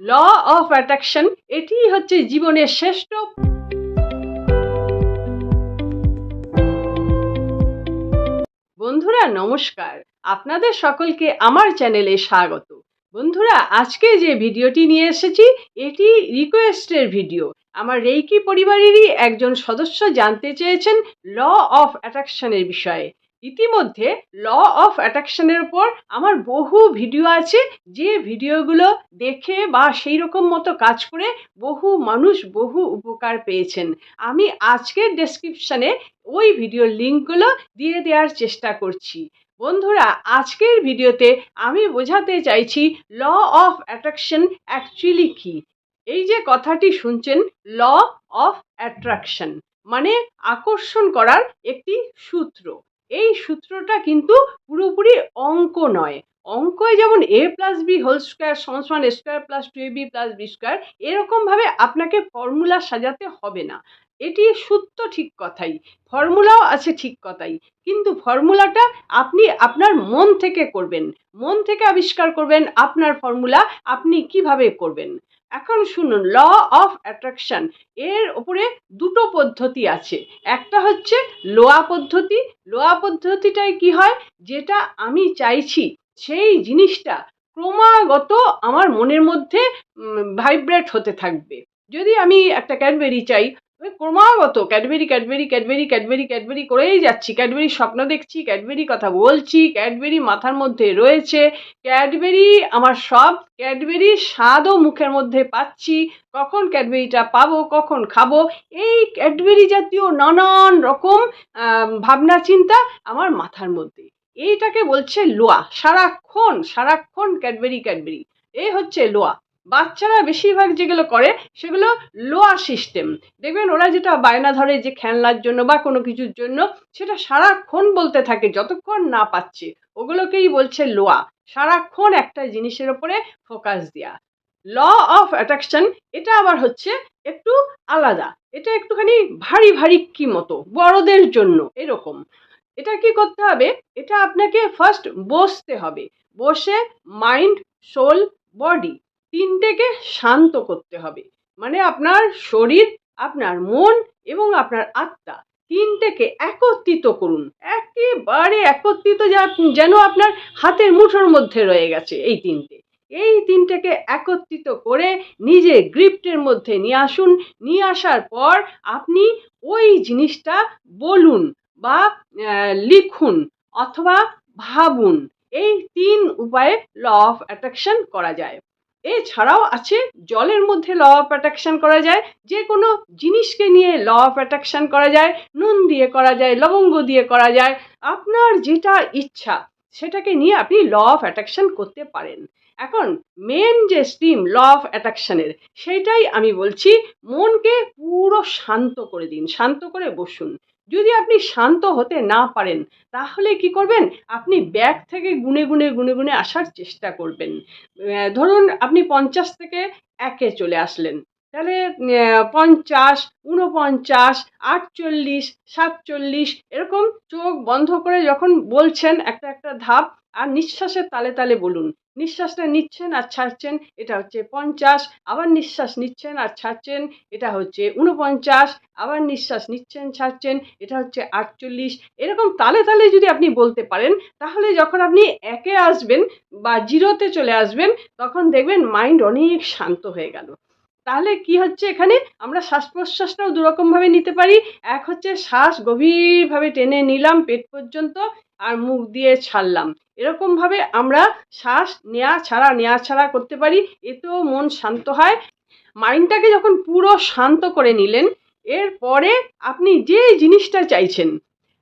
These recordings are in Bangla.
ল অফ অ্যাট্রাকশন এটি হচ্ছে জীবনের শ্রেষ্ঠ বন্ধুরা, নমস্কার। আপনাদের সকলকে আমার চ্যানেলে স্বাগত। বন্ধুরা, আজকে যে ভিডিওটি নিয়ে এসেছি, এটি রিকোয়েস্টের ভিডিও। আমার রেইকি পরিবারেরই একজন সদস্য জানতে চেয়েছেন ল অফ অ্যাট্রাকশনের বিষয়ে। ইতিমধ্যে ল অফ অ্যাট্রাকশনের উপর আমার বহু ভিডিও আছে, যে ভিডিওগুলো দেখে বা সেই রকম মতো কাজ করে বহু মানুষ বহু উপকার পেয়েছেন। আমি আজকের ডেসক্রিপশানে ওই ভিডিওর লিঙ্কগুলো দিয়ে দেওয়ার চেষ্টা করছি। বন্ধুরা, আজকের ভিডিওতে আমি বোঝাতে চাইছি ল অফ অ্যাট্রাকশন অ্যাকচুয়ালি কী? এই যে কথাটি শুনছেন, ল অফ অ্যাট্রাকশন মানে আকর্ষণ করার একটি সূত্র। এই সূত্রটা কিন্তু পুরোপুরি অঙ্ক নয়। অঙ্কয় যেমন A plus B whole square সমান A square plus two B plus B square এরকমভাবে আপনাকে ফর্মুলা সাজাতে হবে না। এটি সূত্র ঠিক কথাই ফর্মুলাও আছে ঠিক কথাই, কিন্তু ফর্মুলাটা আপনি আপনার মন থেকে করবেন। মন থেকে আবিষ্কার করবেন আপনার ফর্মুলা আপনি কীভাবে করবেন। এখন শুনুন ল অফ অ্যাট্রাকশন এর ওপরে দুটো পদ্ধতি আছে। একটা হচ্ছে লোয়া পদ্ধতি। লোয়া পদ্ধতিটায় কি হয়? যেটা আমি চাইছি, সেই জিনিসটা ক্রমাগত আমার মনের মধ্যে ভাইব্রেট হতে থাকবে। যদি আমি একটা ক্যাডবেরি চাই ওই ক্রমাগত Cadbury Cadbury Cadbury Cadbury Cadbury করেই যাচ্ছি। ক্যাডবেরি স্বপ্ন দেখছি, ক্যাডবেরি কথা বলছি, ক্যাডবেরি মাথার মধ্যে রয়েছে, ক্যাডবেরি আমার সব, ক্যাডবেরি স্বাদও মুখের মধ্যে পাচ্ছি, কখন ক্যাডবেরিটা পাবো, কখন খাব, এই ক্যাডবেরি জাতীয় নানান রকম ভাবনা, চিন্তা আমার মাথার মধ্যে। এইটাকে বলছে লোয়া, সারাক্ষণ সারাক্ষণ ক্যাডবেরি ক্যাডবেরি, এই হচ্ছে লোয়া। বাচ্চারা বেশিরভাগ যেগুলো করে, সেগুলো লোয়া সিস্টেম দেখবেন ওরা যেটা বায়না ধরে যে খেলনার জন্য বা কোনো কিছুর জন্য, সেটা সারাক্ষণ বলতে থাকে, যতক্ষণ না পাচ্ছে। ওগুলোকেই বলছে লোয়া। সারাক্ষণ একটা জিনিসের ওপরে ফোকাস দেওয়া ল অফ অ্যাট্রাকশন এটা আবার হচ্ছে একটু আলাদা। এটা একটুখানি ভারী ভারী কি মতো? বড়দের জন্য এরকম। এটা কি করতে হবে? এটা আপনাকে ফার্স্ট বসতে হবে। বসে মাইন্ড সোল বডি তিনটেকে শান্ত করতে হবে। মানে আপনার শরীর, আপনার মন এবং আপনার আত্মা তিনটেকে একত্রিত করুন। একেবারে একত্রিত যেন আপনার হাতের মুঠোর মধ্যে রয়ে গেছে এই তিনটে। এই তিনটেকে একত্রিত করে নিজে গ্রিপ্টের মধ্যে নিয়ে আসুন। নিয়ে আসার পর আপনি ওই জিনিসটা বলুন বা লিখুন অথবা ভাবুন। এই তিন উপায়ে ল অফ অ্যাট্রাকশন করা যায়। এছাড়াও আছে জলের মধ্যে ল অফ অ্যাট্রাকশন করা যায়, যে কোনো জিনিসকে নিয়ে ল অফ অ্যাট্রাকশন করা যায়, নুন দিয়ে করা যায়, লবঙ্গ দিয়ে করা যায়, আপনার যেটা ইচ্ছা সেটাকে নিয়ে আপনি ল অফ অ্যাট্রাকশন করতে পারেন। এখন মেন যে স্টিম ল অফ অ্যাট্রাকশনের সেইটাই আমি বলছি, মনকে পুরো শান্ত করে দিন, শান্ত করে বসুন। যদি আপনি শান্ত হতে না পারেন, তাহলে কি করবেন? আপনি ব্যাগ থেকে গুনে গুনে গুনে গুনে আসার চেষ্টা করবেন। ধরুন আপনি পঞ্চাশ থেকে একে চলে আসলেন। তাহলে পঞ্চাশ, ঊনপঞ্চাশ, আটচল্লিশ, সাতচল্লিশ, এরকম চোখ বন্ধ করে যখন বলছেন একটা একটা ধাপ, আর নিঃশ্বাসের তালে তালে বলুন। নিঃশ্বাসটা নিচ্ছেন আর ছাড়ছেন, এটা হচ্ছে পঞ্চাশ, আবার নিঃশ্বাস নিচ্ছেন আর ছাড়ছেন, এটা হচ্ছে উনপঞ্চাশ আবার নিঃশ্বাস নিচ্ছেন, ছাড়ছেন, এটা হচ্ছে আটচল্লিশ। এরকম তালে তালে যদি আপনি বলতে পারেন, তাহলে যখন আপনি একে আসবেন বা জিরোতে চলে আসবেন, তখন দেখবেন মাইন্ড অনেক শান্ত হয়ে গেল। তাহলে কি হচ্ছে এখানে? আমরা শ্বাস প্রশ্বাসটাও দুরকমভাবে নিতে পারি। এক হচ্ছে শ্বাস গভীরভাবে টেনে নিলাম পেট পর্যন্ত আর মুখ দিয়ে ছাড়লাম। এরকমভাবে আমরা শ্বাস নেয়া ছাড়া নেয়া ছাড়া করতে পারি। এতেও মন শান্ত হয়। মাইন্ডটাকে যখন পুরো শান্ত করে নিলেন, এরপরে আপনি যে জিনিসটা চাইছেন।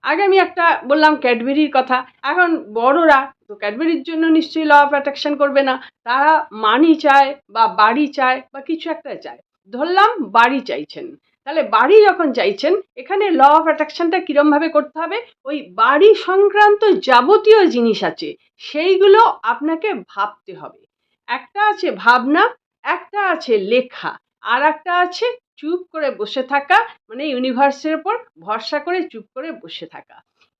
আগে আমি একটা বললাম ক্যাডবেরির কথা। এখন বড়রা তো ক্যাডবেরির জন্য নিশ্চয়ই ল অফ অ্যাট্রাকশন করবে না। তারা মানি চায় বা বাড়ি চায় বা কিছু একটা চায়। ধরলাম বাড়ি চাইছেন। তাহলে বাড়ি যখন চাইছেন, এখানে ল অফ অ্যাট্রাকশনটা কীরমভাবে করতে হবে? ওই বাড়ি সংক্রান্ত যাবতীয় জিনিস আছে, সেইগুলো আপনাকে ভাবতে হবে। একটা আছে ভাবনা, একটা আছে লেখা আর একটা আছে চুপ করে বসে থাকা মানে ইউনিভার্সের ওপর ভরসা করে চুপ করে বসে থাকা।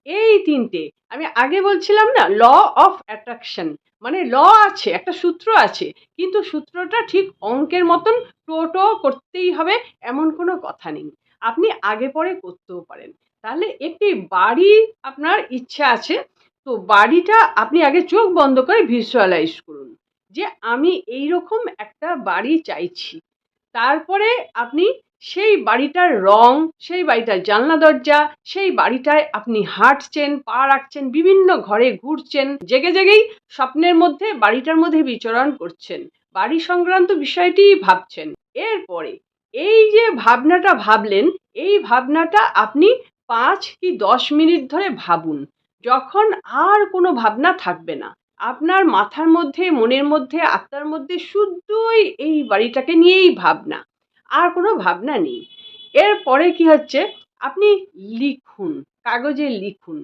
এই তিনটে। আমি আগে বলছিলাম না ল অফ অ্যাট্রাকশন মানে ল আছে, একটা সূত্র আছে, কিন্তু সূত্রটা ঠিক অঙ্কের মতন টোটো করতেই হবে, এমন কোনো কথা নেই। আপনি আগে পরে করতেও পারেন। তাহলে একটি বাড়ি আপনার ইচ্ছা আছে, তো বাড়িটা আপনি আগে চোখ বন্ধ করে ভিজুয়ালাইজ করুন যে আমি এই রকম একটা বাড়ি চাইছি। তারপরে আপনি সেই বাড়িটার রং, সেই বাড়িটার জানলা দরজা, সেই বাড়িটায় আপনি হাঁটছেন, পা রাখছেন, বিভিন্ন ঘরে ঘুরছেন, জেগে জেগেই স্বপ্নের মধ্যে, বাড়িটার মধ্যে বিচরণ করছেন। বাড়ি সংক্রান্ত বিষয়টি ভাবছেন। এরপরে এই যে ভাবনাটা ভাবলেন, এই ভাবনাটা আপনি পাঁচ কি দশ মিনিট ধরে ভাবুন। যখন আর কোনো ভাবনা থাকবে না। আপনার মাথার মধ্যে, মনের মধ্যে, আত্মার মধ্যে শুদ্ধই এই বাড়িটাকে নিয়েই ভাবনা। আর কোনো ভাবনা নেই। এরপরে কি হচ্ছে? আপনি লিখুন, কাগজে লিখুন।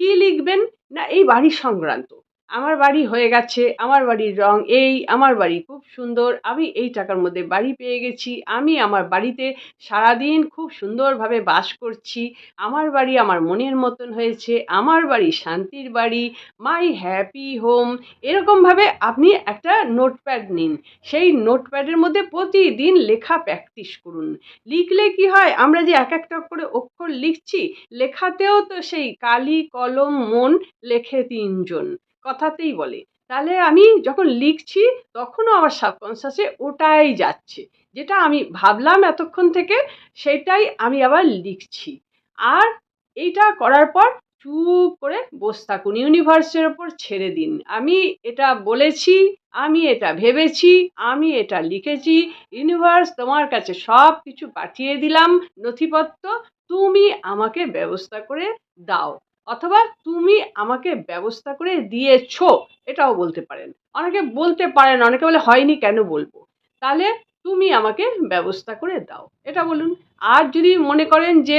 কি লিখবেন? না, এই বাড়ির সংক্রান্ত। আমার বাড়ি হয়ে গেছে, আমার বাড়ির রং এই, আমার বাড়ি খুব সুন্দর, আমি এই টাকার মধ্যে বাড়ি পেয়ে গেছি, আমি আমার বাড়িতে সারাদিন খুব সুন্দরভাবে বাস করছি, আমার বাড়ি আমার মনের মতন হয়েছে, আমার বাড়ি শান্তির বাড়ি, মাই হ্যাপি হোম, এরকমভাবে আপনি একটা নোটপ্যাড নিন, সেই নোটপ্যাডের মধ্যে প্রতিদিন লেখা প্র্যাকটিস করুন, লিখলে কি হয়, আমরা যে এক একটা করে অক্ষর লিখছি, লেখাতেও তো সেই কালি, কলম, মন লেখে তিনজন কথাতেই বলে। তাহলে আমি যখন লিখছি, তখনও আমার সাবকনসিয়াসে ওটাই যাচ্ছে। যেটা আমি ভাবলাম এতক্ষণ থেকে, সেটাই আমি আবার লিখছি। আর এইটা করার পর চুপ করে বসে থাকুন। ইউনিভার্সের ওপর ছেড়ে দিন। আমি এটা বলেছি, আমি এটা ভেবেছি, আমি এটা লিখেছি। ইউনিভার্স তোমার কাছে সব কিছু পাঠিয়ে দিলাম নথিপত্র। তুমি আমাকে ব্যবস্থা করে দাও। অথবা তুমি আমাকে ব্যবস্থা করে দিয়েছ, এটাও বলতে পারেন। অনেকে বলতে পারেন, অনেকে বলে হয়নি কেন বলব? তাহলে তুমি আমাকে ব্যবস্থা করে দাও। এটা বলুন। আর যদি মনে করেন যে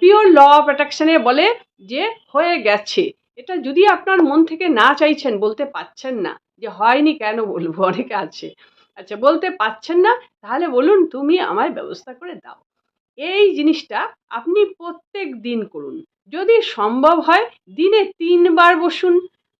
পিওর ল অফ অ্যাট্রাকশনে বলে যে, হয়ে গেছে। এটা যদি আপনার মন থেকে না চাইছেন, বলতে পাচ্ছেন না যে, হয়নি কেন বলব? অনেকে আছে। আচ্ছা বলতে পাচ্ছেন না, তাহলে বলুন তুমি আমায় ব্যবস্থা করে দাও। এই জিনিসটা আপনি প্রত্যেক দিন করুন। যদি সম্ভব হয়, দিনে তিনবার বসুন।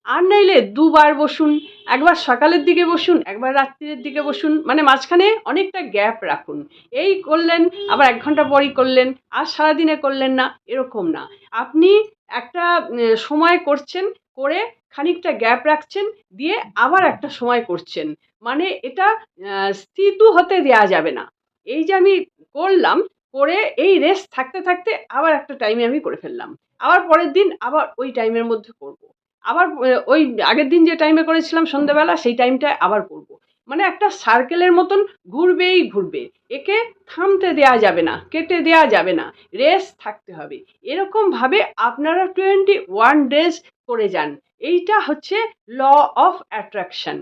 আর নাইলে দুবার বসুন। একবার সকালের দিকে বসুন, একবার রাত্রির দিকে বসুন। মানে মাঝখানে অনেকটা গ্যাপ রাখুন। এই করলেন, আবার এক ঘণ্টা পরই করলেন, আর সারাদিনে করলেন না, এরকম না। আপনি একটা সময় করছেন, করে খানিকটা গ্যাপ রাখছেন, দিয়ে আবার একটা সময় করছেন। মানে এটা স্থিতু হতে দেয়া যাবে না। এই যে আমি করলাম করে এই রেস্ট থাকতে থাকতে আবার একটা টাইমে আমি করে ফেললাম। আবার পরের দিন আবার ওই টাইমের মধ্যে করব। আবার ওই আগের দিন যে টাইমে করেছিলাম সন্ধেবেলা সেই টাইমটায় আবার করব। মানে একটা সার্কেলের মতন ঘুরবেই ঘুরবে। একে থামতে দেয়া যাবে না, কেটে দেয়া যাবে না। রেস্ট থাকতে হবে। এরকমভাবে আপনারা টোয়েন্টি ওয়ান ডেজ করে যান। এইটা হচ্ছে ল অফ অ্যাট্রাকশন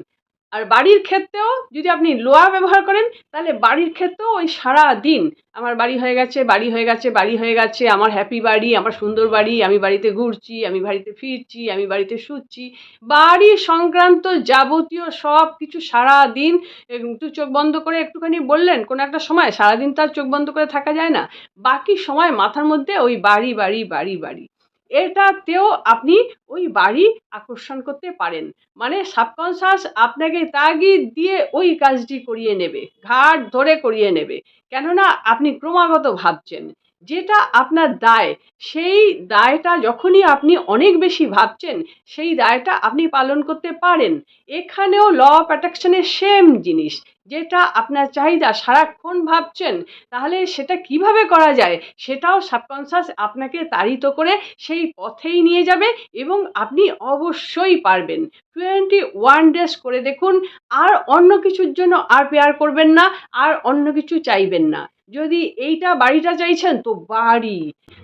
আর বাড়ির ক্ষেত্রেও যদি আপনি লোয়া ব্যবহার করেন, তাহলে বাড়ির ক্ষেত্রেও ওই সারা দিন, আমার বাড়ি হয়ে গেছে, বাড়ি হয়ে গেছে, বাড়ি হয়ে গেছে, আমার হ্যাপি বাড়ি, আমার সুন্দর বাড়ি, আমি বাড়িতে ঘুরছি, আমি বাড়িতে ফিরছি, আমি বাড়িতে শুচ্ছি। বাড়ি সংক্রান্ত যাবতীয় সব কিছু সারা দিন একটু চোখ বন্ধ করে একটুখানি বললেন, কোনো একটা সময় সারাদিন তার চোখ বন্ধ করে থাকা যায় না। বাকি সময় মাথার মধ্যে ওই বাড়ি বাড়ি বাড়ি বাড়ি। এটাতেও আপনি ওই বাড়ি আকর্ষণ করতে পারেন। মানে সাবকনসাস আপনাকে তাগিদ দিয়ে ওই কাজটি করিয়ে নেবে ঘাট ধরে করিয়ে নেবে। কেননা আপনি ক্রমাগত ভাবছেন, যেটা আপনার দায়, সেই দায়টা যখনই আপনি অনেক বেশি ভাবছেন, সেই দায়টা আপনি পালন করতে পারেন। এখানেও ল অফ অ্যাট্রাকশনের সেম জিনিস। যেটা আপনার চাহিদা সারাক্ষণ ভাবছেন, তাহলে সেটা কীভাবে করা যায়? সেটাও সাবকনসাস আপনাকে তাড়িত করে সেই পথেই নিয়ে যাবে এবং আপনি অবশ্যই পারবেন। টোয়েন্টি ওয়ান ডেজ করে দেখুন, আর অন্য কিছুর জন্য আর পেয়ার করবেন না, আর অন্য কিছু চাইবেন না। যদি এইটা বাড়িটা চাইছেন, তো বাড়ি।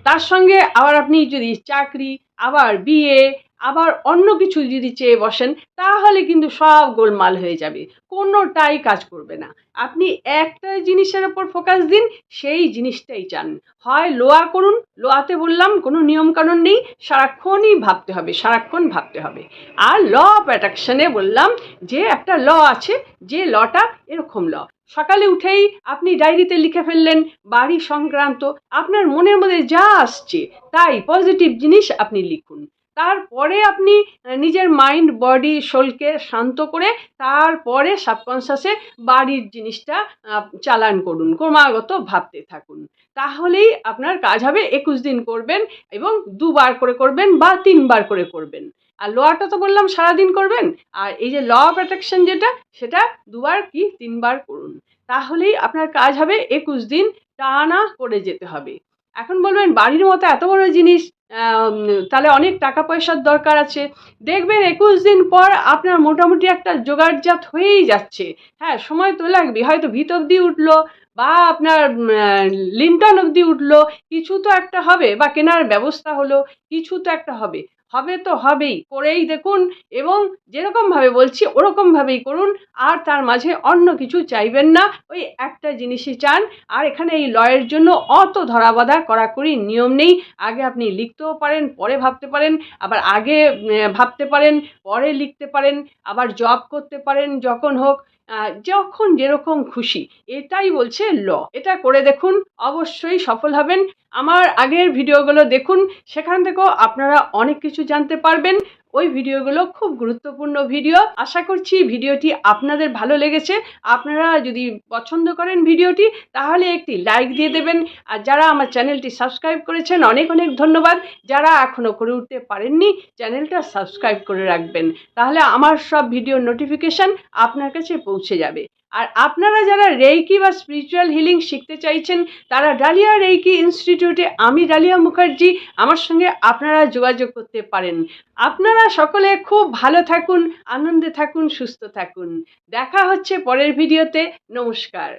তার সঙ্গে আবার আপনি যদি চাকরি আবার বিয়ে, আবার অন্য কিছু যদি চেয়ে বসেন, তাহলে কিন্তু সব গোলমাল হয়ে যাবে। কোনোটাই কাজ করবে না। আপনি একটা জিনিসের ওপর ফোকাস দিন, সেই জিনিসটাই চান। হয় লোয়া করুন, লোয়াতে বললাম, কোনো নিয়মকানুন নেই, সারাক্ষণই ভাবতে হবে, সারাক্ষণ ভাবতে হবে। আর ল অফ অ্যাট্রাকশনে বললাম, যে একটা ল আছে, যে লটা এরকম ল। সকালে উঠেই আপনি ডায়েরিতে লিখে ফেললেন, বাড়ি সংক্রান্ত, আপনার মনের মধ্যে যা আসছে, তাই পজিটিভ জিনিস আপনি লিখুন। তারপরে আপনি নিজের মাইন্ড বডি সোলকে শান্ত করে তারপরে সাবকনসিয়াসে বাড়ির জিনিসটা চালান করুন, ক্রমাগত ভাবতে থাকুন। তাহলেই আপনার কাজ হবে একুশ দিন করবেন এবং দুবার করে করবেন বা তিনবার করে করবেন। আর লোয়াটা তো বললাম সারাদিন করবেন, আর এই যে ল অফ অ্যাট্রাকশন যেটা, সেটা দুবার কি তিনবার করুন। তাহলেই আপনার কাজ হবে একুশ দিন টানা করে যেতে হবে। এখন বলবেন বাড়ির মতো এত বড় জিনিস তাহলে অনেক টাকা পয়সার দরকার আছে। দেখবেন একুশ দিন পর আপনার মোটামুটি একটা জোগাড়জাত হয়েই যাচ্ছে। হ্যাঁ সময় তো লাগবে। হয়তো ভিত অবধি উঠল বা আপনার লিন্টন অবধি উঠল। কিছু তো একটা হবে বা কেনার ব্যবস্থা হলো, কিছু তো একটা হবে। হবে তো হবেই, করেই দেখুন এবং যেরকমভাবে বলছি ওরকমভাবেই করুন, আর তার মাঝে অন্য কিছু চাইবেন না, ওই একটা জিনিসই চান, আর এখানে এই লয়ের জন্য অত ধরাবাধা কড়াকড়ি নিয়ম নেই, আগে আপনি লিখতেও পারেন, পরে ভাবতে পারেন, আবার আগে ভাবতে পারেন, পরে লিখতে পারেন, আবার জব করতে পারেন যখন হোক যখন যেরকম খুশি, এটাই বলছে ল, এটা করে দেখুন, অবশ্যই সফল হবেন আমার আগের ভিডিওগুলো দেখুন, সেখান থেকেও আপনারা অনেক কিছু জানতে পারবেন। ওই ভিডিওগুলো খুব গুরুত্বপূর্ণ ভিডিও। আশা করছি ভিডিওটি আপনাদের ভালো লেগেছে। আপনারা যদি পছন্দ করেন ভিডিওটি, তাহলে একটি লাইক দিয়ে দেবেন। আর যারা আমার চ্যানেলটি সাবস্ক্রাইব করেছেন, অনেক অনেক ধন্যবাদ। যারা এখনও করে উঠতে পারেননি, চ্যানেলটা সাবস্ক্রাইব করে রাখবেন। তাহলে আমার সব ভিডিওর নোটিফিকেশান আপনার কাছে পৌঁছে যাবে। আর আপনারা যারা রেইকি বা স্পিরিচুয়াল হিলিং শিখতে চাইছেন, তারা ডালিয়া রেইকি ইনস্টিটিউটে আমি ডালিয়া মুখার্জি, আমার সঙ্গে আপনারা যোগাযোগ করতে পারেন। আপনারা সকলে খুব ভালো থাকুন, আনন্দে থাকুন, সুস্থ থাকুন। দেখা হচ্ছে পরের ভিডিওতে। নমস্কার।